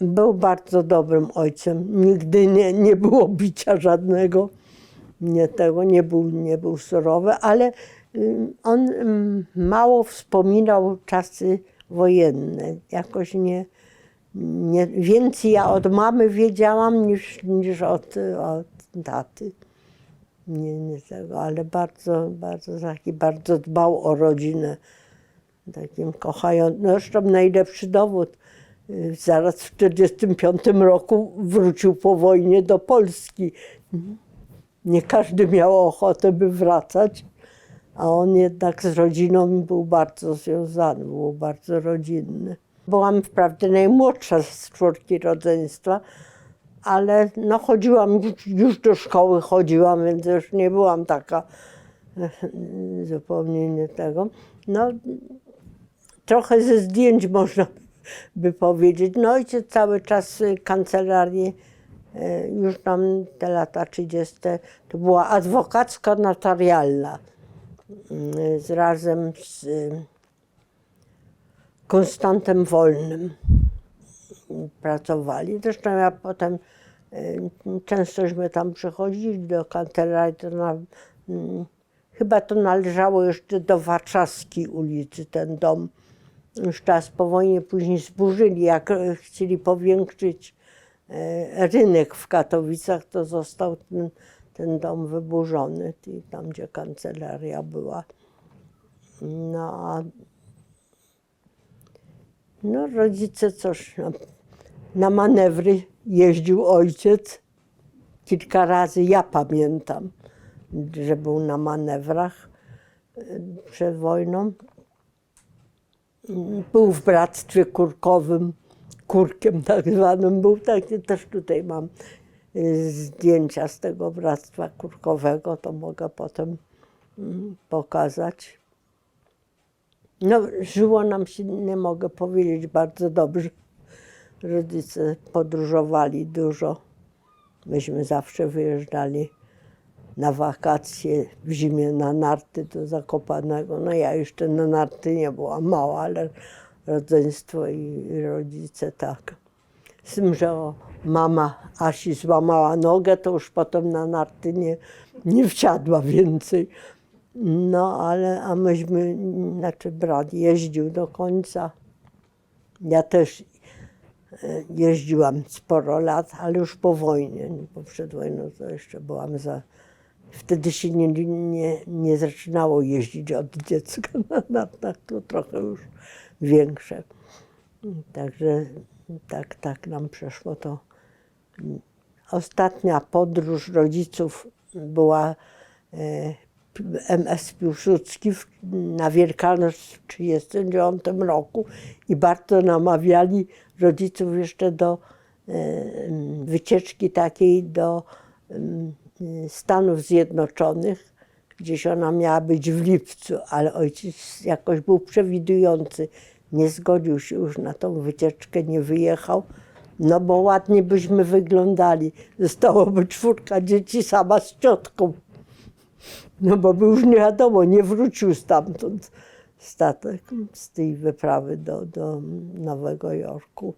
Był bardzo dobrym ojcem. Nigdy nie, nie było bicia żadnego. Nie tego, nie był, nie był surowy, ale ym, on ym, mało wspominał czasy wojenne. Jakoś nie, nie więcej ja od mamy wiedziałam niż, niż od, od taty. Nie, nie tego, ale bardzo, bardzo taki, bardzo dbał o rodzinę. Takim kochającym. No Zresztą najlepszy dowód. Y, Zaraz w 1945 roku wrócił po wojnie do Polski. Nie każdy miał ochotę, by wracać, a on jednak z rodziną był bardzo związany, był bardzo rodzinny. Byłam wprawdzie najmłodsza z czwórki rodzeństwa, ale no chodziłam, już- do szkoły chodziłam, więc już nie byłam taka e, zupełnie nie tego. No, trochę ze zdjęć można by powiedzieć. No ojciec cały czas y, kancelarię, y, już tam te lata 30. to była adwokacko-notarialna y, z razem z Konstantem Wolnym pracowali. Zresztą ja potem częstośmy tam przychodzili do kancelarii, to na, chyba to należało jeszcze do Warszawskiej ulicy, ten dom. Już czas po wojnie później zburzyli, jak e, chcieli powiększyć e, rynek w Katowicach, to został ten, ten dom wyburzony, tam gdzie kancelaria była. No a no rodzice coś, no, na manewry jeździł ojciec kilka razy, ja pamiętam, że był na manewrach y, przed wojną. Był w bractwie kurkowym, kurkiem tak zwanym, był taki, też tutaj mam y, zdjęcia z tego bractwa kurkowego, to mogę potem mm, pokazać. No, żyło nam się, nie mogę powiedzieć, bardzo dobrze. Rodzice podróżowali dużo. Myśmy zawsze wyjeżdżali na wakacje w zimie na narty do Zakopanego. No ja jeszcze na narty nie byłam mała, ale rodzeństwo i, rodzice tak. Z tym, że mama Asi złamała nogę, to już potem na narty nie, nie wsiadła więcej. No, ale a myśmy, znaczy brat jeździł do końca. Ja też e, jeździłam sporo lat, ale już po wojnie, bo przed wojną to jeszcze byłam za... Wtedy się nie, nie, nie zaczynało jeździć od dziecka na nartach, to trochę już większe. Także tak, tak nam przeszło to. Ostatnia podróż rodziców była e, MS Piłsudski na Wielkanoc w 1939 roku i bardzo namawiali rodziców jeszcze do e, wycieczki takiej do Stanów Zjednoczonych. Gdzieś ona miała być w lipcu, ale ojciec jakoś był przewidujący. Nie zgodził się już na tą wycieczkę, nie wyjechał. No bo ładnie byśmy wyglądali. Zostałoby czwórka dzieci sama z ciotką. No bo by już nie wiadomo, nie wrócił stamtąd statek z tej wyprawy do, do Nowego Jorku.